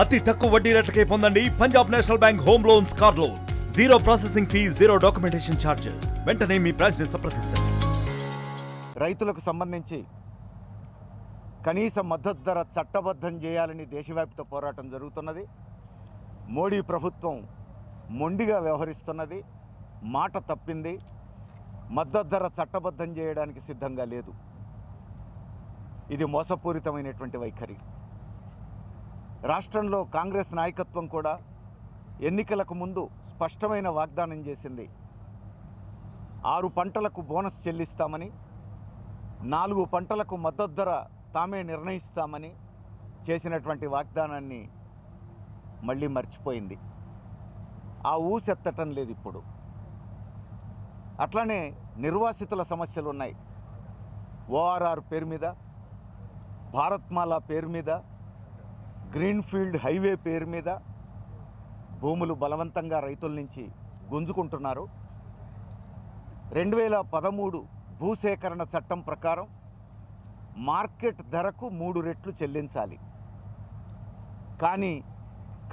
అతి తక్కువ వడ్డీ రేట్లకే పొందండి Punjab National Bank home loans car loans. Zero processing fee zero documentation charges వెంటనే మీ బ్రాంచ్ని సంప్రదించండి. రైతులకు సంబంధించి కనీస మద్దతు ధర చట్టబద్ధం చేయాలని దేశవ్యాప్త పోరాటం జరుగుతున్నది. మోడీ ప్రభుత్వం మొండిగా వ్యవహరిస్తున్నది. మాట తప్పింది. మద్దతు ధర చట్టబద్ధం చేయడానికి సిద్ధంగా లేదు. ఇది మోసపూరితమైనటువంటి వైఖరి. రాష్ట్రంలో కాంగ్రెస్ నాయకత్వం కూడా ఎన్నికలకు ముందు స్పష్టమైన వాగ్దానం చేసింది. ఆరు పంటలకు బోనస్ చెల్లిస్తామని నాలుగు పంటలకు మద్దతు ధర తామే నిర్ణయిస్తామని చేసినటువంటి వాగ్దానాన్ని మళ్ళీ మర్చిపోయింది. ఆ ఊసెత్తటం లేదు ఇప్పుడు. అట్లానే నిర్వాసితుల సమస్యలు ఉన్నాయి. ఓఆర్ఆర్ పేరు మీద భారత్మాల పేరు మీద గ్రీన్ఫీల్డ్ హైవే పేరు మీద భూములు బలవంతంగా రైతుల నుంచి గుంజుకుంటున్నారు. రెండు వేల పదమూడు భూసేకరణ చట్టం ప్రకారం మార్కెట్ ధరకు మూడు రెట్లు చెల్లించాలి. కానీ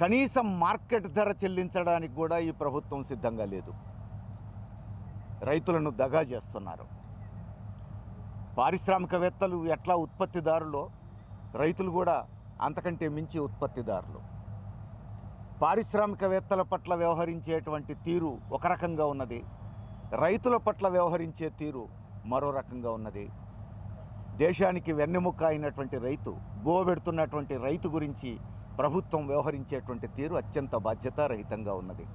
కనీసం మార్కెట్ ధర చెల్లించడానికి కూడా ఈ ప్రభుత్వం సిద్ధంగా లేదు. రైతులను దగా చేస్తున్నారు. పారిశ్రామికవేత్తలు ఎట్లా ఉత్పత్తిదారులో రైతులు కూడా అంతకంటే మించి ఉత్పత్తిదారులు. పారిశ్రామికవేత్తల పట్ల వ్యవహరించేటువంటి తీరు ఒక రకంగా ఉన్నది. రైతుల పట్ల వ్యవహరించే తీరు మరో రకంగా ఉన్నది. దేశానికి వెన్నెముక్క అయినటువంటి రైతు బోబెడుతున్నటువంటి రైతు గురించి ప్రభుత్వం వ్యవహరించేటువంటి తీరు అత్యంత బాధ్యతారహితంగా ఉన్నది.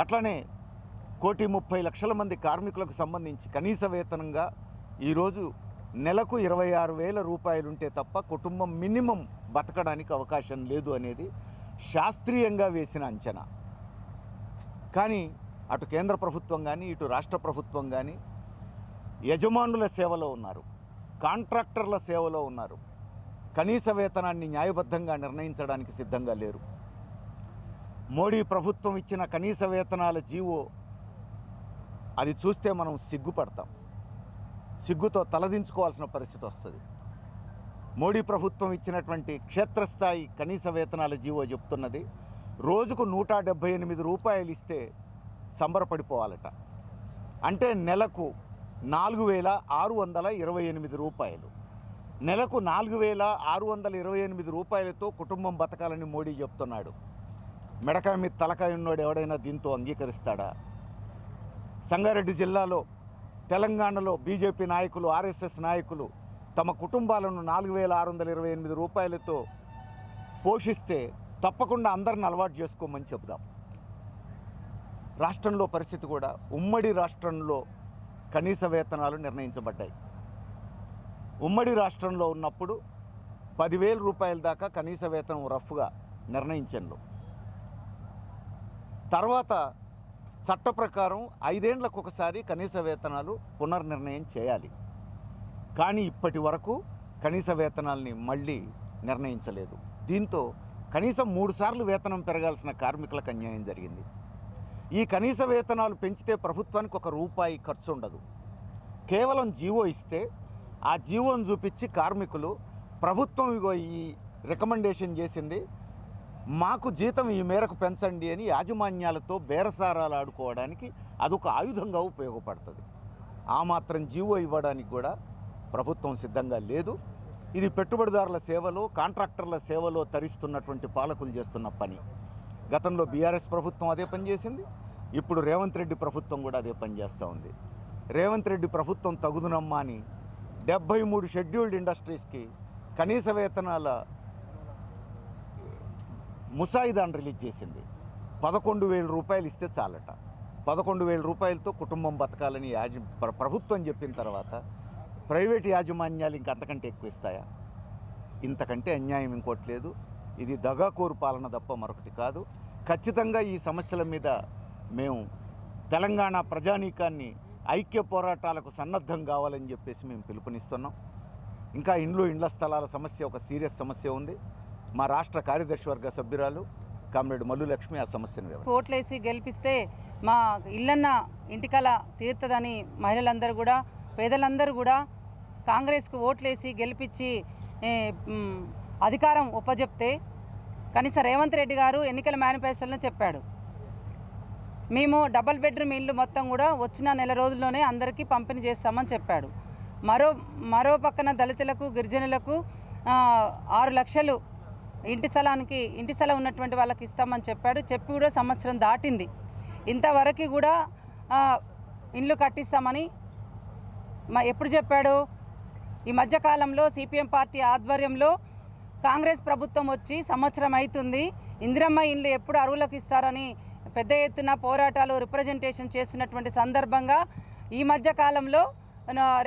అట్లనే కోటి ముప్పై లక్షల మంది కార్మికులకు సంబంధించి కనీస వేతనంగా ఈరోజు నెలకు ఇరవై ఆరు వేల రూపాయలుంటే తప్ప కుటుంబం మినిమం బతకడానికి అవకాశం లేదు అనేది శాస్త్రీయంగా వేసిన అంచనా. కానీ అటు కేంద్ర ప్రభుత్వం కానీ ఇటు రాష్ట్ర ప్రభుత్వం కానీ యజమానుల సేవలో ఉన్నారు కాంట్రాక్టర్ల సేవలో ఉన్నారు. కనీస వేతనాన్ని న్యాయబద్ధంగా నిర్ణయించడానికి సిద్ధంగా లేరు. మోడీ ప్రభుత్వం ఇచ్చిన కనీస వేతనాల జీవో అది చూస్తే మనం సిగ్గుపడతాం. సిగ్గుతో తలదించుకోవాల్సిన పరిస్థితి వస్తుంది. మోడీ ప్రభుత్వం ఇచ్చినటువంటి క్షేత్రస్థాయి కనీస వేతనాల జీవో చెప్తున్నది. రోజుకు నూట డెబ్భై ఎనిమిది రూపాయలు ఇస్తే సంబరపడిపోవాలట. అంటే నెలకు నాలుగు వేల ఆరు వందల ఇరవై ఎనిమిది రూపాయలు. నెలకు నాలుగు వేల ఆరు వందల ఇరవై ఎనిమిది రూపాయలతో కుటుంబం బతకాలని మోడీ చెప్తున్నాడు. మెడకాయ మీద తలకాయ ఉన్నోడు ఎవడైనా దీంతో అంగీకరిస్తాడా? సంగారెడ్డి జిల్లాలో తెలంగాణలో బీజేపీ నాయకులు ఆర్ఎస్ఎస్ నాయకులు తమ కుటుంబాలను నాలుగు వేల ఆరు వందల ఇరవై ఎనిమిది రూపాయలతో పోషిస్తే తప్పకుండా అందరిని అలవాటు చేసుకోమని చెబుదాం. రాష్ట్రంలో పరిస్థితి కూడా ఉమ్మడి రాష్ట్రంలో కనీస వేతనాలు నిర్ణయించబడ్డాయి. ఉమ్మడి రాష్ట్రంలో ఉన్నప్పుడు పదివేల రూపాయల దాకా కనీస వేతనం రఫ్గా నిర్ణయించండు తర్వాత చట్ట ప్రకారం ఐదేండ్లకు ఒకసారి కనీస వేతనాలు పునర్నిర్ణయం చేయాలి. కానీ ఇప్పటి వరకు కనీస వేతనాల్ని మళ్ళీ నిర్ణయించలేదు. దీంతో కనీసం మూడుసార్లు వేతనం పెరగాల్సిన కార్మికులకు అన్యాయం జరిగింది. ఈ కనీస వేతనాలు పెంచితే ప్రభుత్వానికి ఒక రూపాయి ఖర్చు ఉండదు. కేవలం జీవో ఇస్తే ఆ జీవోను చూపించి కార్మికులు ప్రభుత్వం ఇగో ఈ రికమెండేషన్ చేసింది మాకు జీతం ఈ మేరకు పెంచండి అని యాజమాన్యాలతో బేరసారాలు ఆడుకోవడానికి అదొక ఆయుధంగా ఉపయోగపడుతుంది. ఆ మాత్రం జీవో ఇవ్వడానికి కూడా ప్రభుత్వం సిద్ధంగా లేదు. ఇది పెట్టుబడిదారుల సేవలో కాంట్రాక్టర్ల సేవలో తరిస్తున్నటువంటి పాలకులు చేస్తున్న పని. గతంలో బీఆర్ఎస్ ప్రభుత్వం అదే పని చేసింది. ఇప్పుడు రేవంత్ రెడ్డి ప్రభుత్వం కూడా అదే పనిచేస్తూ ఉంది. రేవంత్ రెడ్డి ప్రభుత్వం తగుదునమ్మా అని డెబ్బై మూడు షెడ్యూల్డ్ ఇండస్ట్రీస్కి కనీస వేతనాల ముసాయిదాన్ రిలీజ్ చేసింది. పదకొండు వేల రూపాయలు ఇస్తే చాలట. పదకొండు వేల రూపాయలతో కుటుంబం బతకాలని యాజ ప్రభుత్వం చెప్పిన తర్వాత ప్రైవేట్ యాజమాన్యాలు ఇంక అంతకంటే ఎక్కువ ఇస్తాయా? ఇంతకంటే అన్యాయం ఇంకోటి లేదు. ఇది దగాకోరు పాలన తప్ప మరొకటి కాదు. ఖచ్చితంగా ఈ సమస్యల మీద మేము తెలంగాణ ప్రజానీకాన్ని ఐక్య పోరాటాలకు సన్నద్ధం కావాలని చెప్పేసి మేము పిలుపునిస్తున్నాం. ఇంకా ఇండ్లు ఇండ్ల స్థలాల సమస్య ఒక సీరియస్ సమస్య ఉంది. మా రాష్ట్ర కార్యదర్శి వర్గ సభ్యురాలు కామ్రేడ్ మల్లు లక్ష్మి ఆ సమస్యను ఓట్లేసి గెలిపిస్తే మా ఇల్లన్న ఇంటికల తీర్తదని మహిళలందరూ కూడా పేదలందరూ కూడా కాంగ్రెస్కు ఓట్లేసి గెలిపించి అధికారం ఒప్పజెప్తే కనీసం రేవంత్ రెడ్డి గారు ఎన్నికల మేనిఫెస్టోలో చెప్పాడు. మేము డబల్ బెడ్రూమ్ ఇల్లు మొత్తం కూడా వచ్చిన నెల రోజుల్లోనే అందరికీ పంపిణీ చేస్తామని చెప్పాడు. మరో మరో పక్కన దళితులకు గిరిజనులకు ఆరు లక్షలు ఇంటి స్థలానికి ఇంటి స్థలం ఉన్నటువంటి వాళ్ళకి ఇస్తామని చెప్పాడు. చెప్పి కూడా సంవత్సరం దాటింది. ఇంతవరకు కూడా ఇండ్లు కట్టిస్తామని మా ఎప్పుడు చెప్పాడు? ఈ మధ్యకాలంలో సిపిఎం పార్టీ ఆధ్వర్యంలో కాంగ్రెస్ ప్రభుత్వం వచ్చి సంవత్సరం అవుతుంది ఇందిరమ్మ ఇండ్లు ఎప్పుడు అరువులకు ఇస్తారని పెద్ద ఎత్తున పోరాటాలు రిప్రజెంటేషన్ చేస్తున్నటువంటి సందర్భంగా ఈ మధ్య కాలంలో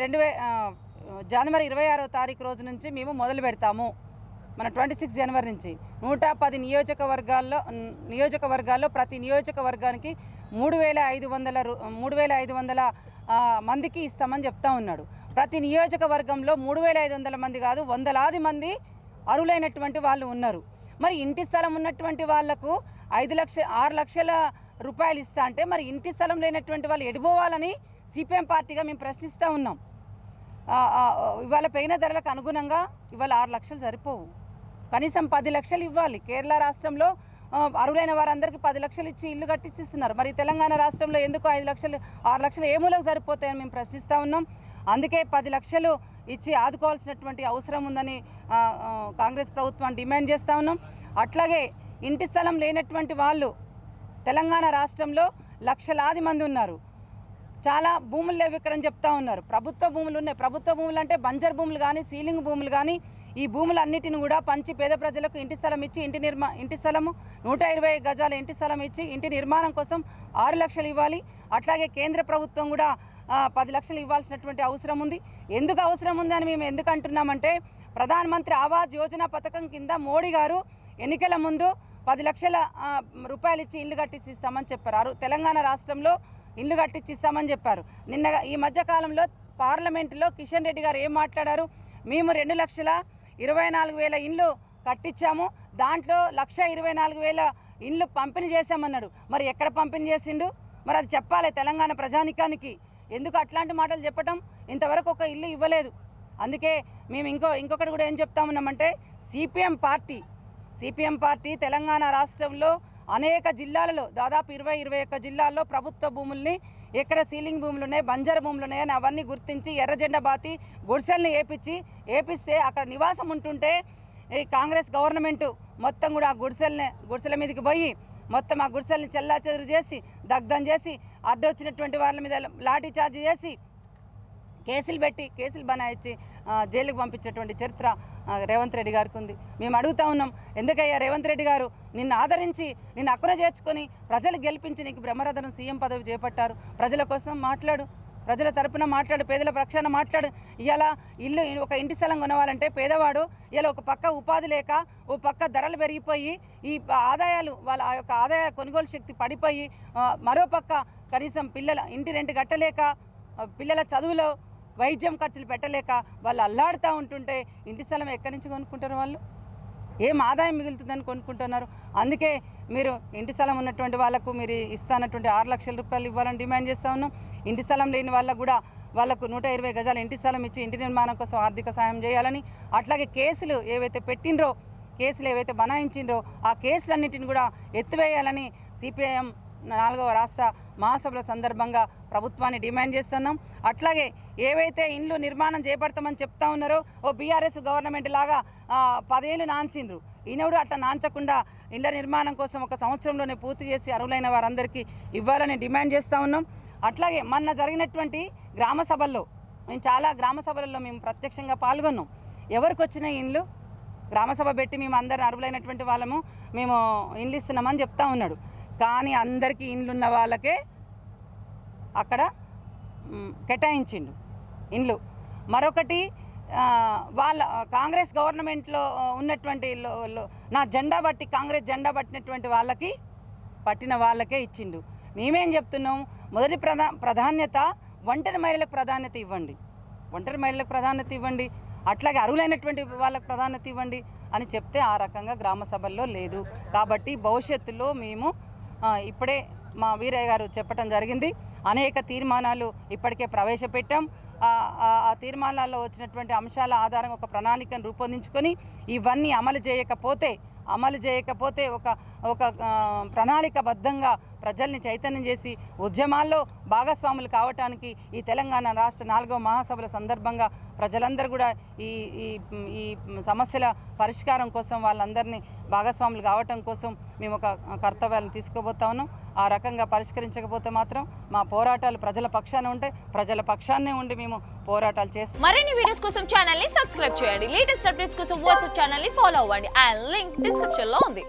రెండు వే జనవరి ఇరవై ఆరో తారీఖు రోజు నుంచి మేము మొదలు పెడతాము. మన ట్వంటీ సిక్స్ జనవరి నుంచి నూట పది నియోజకవర్గాల్లో నియోజకవర్గాల్లో ప్రతి నియోజకవర్గానికి మూడు వేల ఐదు వందల రు- మూడు వేల ఐదు వందల మందికి ఇస్తామని చెప్తా ఉన్నాడు. ప్రతి నియోజకవర్గంలో మూడు వేల ఐదు వందల మంది కాదు వందలాది మంది అరువులైనటువంటి వాళ్ళు ఉన్నారు. మరి ఇంటి స్థలం ఉన్నటువంటి వాళ్ళకు ఐదు లక్ష ఆరు లక్షల రూపాయలు ఇస్తా అంటే మరి ఇంటి స్థలం లేనటువంటి వాళ్ళు ఎడిపోవాలని సిపిఎం పార్టీగా మేము ప్రశ్నిస్తూ ఉన్నాం. ఇవాళ పెయిన ధరలకు అనుగుణంగా ఇవాళ ఆరు లక్షలు సరిపోవు. కనీసం పది లక్షలు ఇవ్వాలి. కేరళ రాష్ట్రంలో అరువులైన వారందరికీ పది లక్షలు ఇచ్చి ఇల్లు కట్టించిస్తున్నారు. మరి తెలంగాణ రాష్ట్రంలో ఎందుకు ఐదు లక్షలు ఆరు లక్షలు ఏ మూలకు సరిపోతాయని మేము ప్రశ్నిస్తూ ఉన్నాం. అందుకే పది లక్షలు ఇచ్చి ఆదుకోవాల్సినటువంటి అవసరం ఉందని కాంగ్రెస్ ప్రభుత్వం డిమాండ్ చేస్తూ ఉన్నాం. అట్లాగే ఇంటి స్థలం లేనటువంటి వాళ్ళు తెలంగాణ రాష్ట్రంలో లక్షలాది మంది ఉన్నారు. చాలా భూములు లేవు ఇక్కడ అని చెప్తా ఉన్నారు. ప్రభుత్వ భూములు ఉన్నాయి. ప్రభుత్వ భూములు అంటే బంజర్ భూములు కానీ సీలింగ్ భూములు కానీ ఈ భూములన్నిటిని కూడా పంచి పేద ప్రజలకు ఇంటి స్థలం ఇచ్చి ఇంటి నిర్మా ఇంటి స్థలము నూట ఇరవై గజాల ఇంటి స్థలం ఇచ్చి ఇంటి నిర్మాణం కోసం ఆరు లక్షలు ఇవ్వాలి. అట్లాగే కేంద్ర ప్రభుత్వం కూడా పది లక్షలు ఇవ్వాల్సినటువంటి అవసరం ఉంది. ఎందుకు అవసరం ఉంది అని మేము ఎందుకు అంటున్నామంటే ప్రధానమంత్రి ఆవాస్ యోజన పథకం కింద మోడీ గారు ఎన్నికల ముందు పది లక్షల రూపాయలు ఇచ్చి ఇల్లు కట్టించి ఇస్తామని చెప్పారు. తెలంగాణ రాష్ట్రంలో ఇల్లు కట్టించి ఇస్తామని చెప్పారు. నిన్న ఈ మధ్యకాలంలో పార్లమెంటులో కిషన్ రెడ్డి గారు ఏం మాట్లాడారు? మేము రెండు లక్షల ఇరవై నాలుగు వేల ఇండ్లు కట్టించాము. దాంట్లో లక్ష ఇరవై నాలుగు వేల ఇండ్లు పంపిణీ చేశామన్నాడు. మరి ఎక్కడ పంపిణీ చేసిండు? మరి అది చెప్పాలి తెలంగాణ ప్రజానికానికి. ఎందుకు అట్లాంటి మాటలు చెప్పటం? ఇంతవరకు ఒక ఇల్లు ఇవ్వలేదు. అందుకే మేము ఇంకో ఇంకొకటి కూడా ఏం చెప్తామన్నామంటే CPM party CPM party Telangana రాష్ట్రంలో అనేక జిల్లాలలో దాదాపు ఇరవై ఇరవై ఒక్క జిల్లాల్లో ప్రభుత్వ భూముల్ని ఎక్కడ సీలింగ్ భూములు ఉన్నాయి బంజర భూములు ఉన్నాయని అవన్నీ గుర్తించి ఎర్రజెండ బాతి గుడిసెల్ని ఏపించి ఏపిస్తే అక్కడ నివాసం ఉంటుంటే ఈ కాంగ్రెస్ గవర్నమెంట్ మొత్తం కూడా ఆ గుడిసెల్ని గుడిసెల మీదకి పోయి మొత్తం ఆ గుడిసెల్ని చెల్లాచెదురు చేసి దగ్ధం చేసి అడ్డొచ్చినటువంటి వాళ్ళ మీద లాఠీ చార్జ్ చేసి కేసులు పెట్టి కేసులు బనాయించి జైలుకు పంపించేటువంటి చరిత్ర రేవంత్ రెడ్డి గారికి ఉంది. మేము అడుగుతా ఉన్నాం ఎందుకయ్యా రేవంత్ రెడ్డి గారు నిన్ను ఆదరించి నిన్ను అక్కున చేర్చుకొని ప్రజలు గెలిపించి నీకు బ్రహ్మరథనం సీఎం పదవి చేపట్టారు. ప్రజల కోసం మాట్లాడు ప్రజల తరపున మాట్లాడు పేదల పక్షాన మాట్లాడు. ఇలా ఇల్లు ఒక ఇంటి స్థలం కొనవాలంటే పేదవాడు ఇలా ఒక పక్క ఉపాధి లేక ఓ పక్క ధరలు పెరిగిపోయి ఈ ఆదాయాలు వాళ్ళ ఆ యొక్క ఆదాయ కొనుగోలు శక్తి పడిపోయి మరో పక్క కనీసం పిల్లల ఇంటి రెంట్ కట్టలేక పిల్లల చదువులో వైద్యం ఖర్చులు పెట్టలేక వాళ్ళు అల్లాడుతూ ఉంటుంటే ఇంటి స్థలం ఎక్కడి నుంచి కొనుక్కుంటారు వాళ్ళు? ఏం ఆదాయం మిగులుతుందని కొనుక్కుంటున్నారు? అందుకే మీరు ఇంటి స్థలం ఉన్నటువంటి వాళ్ళకు మీరు ఇస్తానటువంటి ఆరు లక్షల రూపాయలు ఇవ్వాలని డిమాండ్ చేస్తూ ఉన్నాం. ఇంటి స్థలం లేని వాళ్ళకు కూడా వాళ్ళకు నూట ఇరవై గజాల ఇంటి స్థలం ఇచ్చి ఇంటి నిర్మాణం కోసం ఆర్థిక సాయం చేయాలని అట్లాగే కేసులు ఏవైతే పెట్టిండ్రో కేసులు ఏవైతే బనాయించిండ్రో ఆ కేసులన్నింటిని కూడా ఎత్తివేయాలని సిపిఐఎం నాలుగవ రాష్ట్ర మహాసభల సందర్భంగా ప్రభుత్వాన్ని డిమాండ్ చేస్తున్నాం. అట్లాగే ఏవైతే ఇండ్లు నిర్మాణం చేపడతామని చెప్తా ఉన్నారో ఓ బీఆర్ఎస్ గవర్నమెంట్ లాగా పదేళ్ళు నాంచిండ్రు ఈయనడు అట్లా నాంచకుండా ఇళ్ళ నిర్మాణం కోసం ఒక సంవత్సరంలోనే పూర్తి చేసి అర్హులైన వారందరికీ ఇవ్వాలని డిమాండ్ చేస్తూ ఉన్నాం. అట్లాగే మొన్న జరిగినటువంటి గ్రామ సభల్లో మేము చాలా గ్రామ సభలలో మేము ప్రత్యక్షంగా పాల్గొన్నాం. ఎవరికి వచ్చిన ఇండ్లు? గ్రామసభ పెట్టి మేము అందరిని అర్హులైనటువంటి వాళ్ళము మేము ఇండ్లు ఇస్తున్నామని చెప్తా ఉన్నాడు. కానీ అందరికీ ఇండ్లున్న వాళ్ళకే అక్కడ కేటాయించిండు ఇండ్లు. మరొకటి వాళ్ళ కాంగ్రెస్ గవర్నమెంట్లో ఉన్నటువంటి నా జెండా బట్టి కాంగ్రెస్ జెండా పట్టినటువంటి వాళ్ళకి పట్టిన వాళ్ళకే ఇచ్చిండు. మేమేం చెప్తున్నాం? మొదటి ప్రధా ప్రాధాన్యత ఒంటరి మహిళలకు ప్రాధాన్యత ఇవ్వండి. ఒంటరి మహిళలకు ప్రాధాన్యత ఇవ్వండి. అట్లాగే అర్హులైనటువంటి వాళ్ళకు ప్రాధాన్యత ఇవ్వండి అని చెప్తే ఆ రకంగా గ్రామ సభల్లో లేదు. కాబట్టి భవిష్యత్తులో మేము ఇప్పుడే మా వీరయ్య గారు చెప్పటం జరిగింది. అనేక తీర్మానాలు ఇప్పటికే ప్రవేశపెట్టాం. ఆ- తీర్మానాల్లో వచ్చినటువంటి అంశాల ఆధారంగా ఒక ప్రణాళికను రూపొందించుకొని ఇవన్నీ అమలు చేయకపోతే అమలు చేయకపోతే ఒక ఒక ప్రణాళికబద్ధంగా ప్రజల్ని చైతన్యం చేసి ఉద్యమాల్లో భాగస్వాములు కావటానికి ఈ తెలంగాణ రాష్ట్ర నాలుగవ మహాసభల సందర్భంగా ప్రజలందరూ కూడా ఈ ఈ ఈ సమస్యల పరిష్కారం కోసం వాళ్ళందరినీ భాగస్వాములు కావటం కోసం మేము ఒక కర్తవ్యాలను తీసుకోబోతా ఉన్నాం. ఆ రకంగా పరిష్కరించకపోతే మాత్రం మా పోరాటాలు ప్రజల పక్షాన ఉంటే ప్రజల పక్షాన్నే ఉండి మేము పోరాటాలు చేస్తాం. మరిన్ని వీడియోస్ కోసం ఛానల్ని సబ్స్క్రైబ్ చేయండి. లేటెస్ట్ అప్డేట్స్ కోసం వాట్సాప్ ఛానల్ని ఫాలో అవ్వండి. అండ్ లింక్ డిస్క్రిప్షన్లో ఉంది.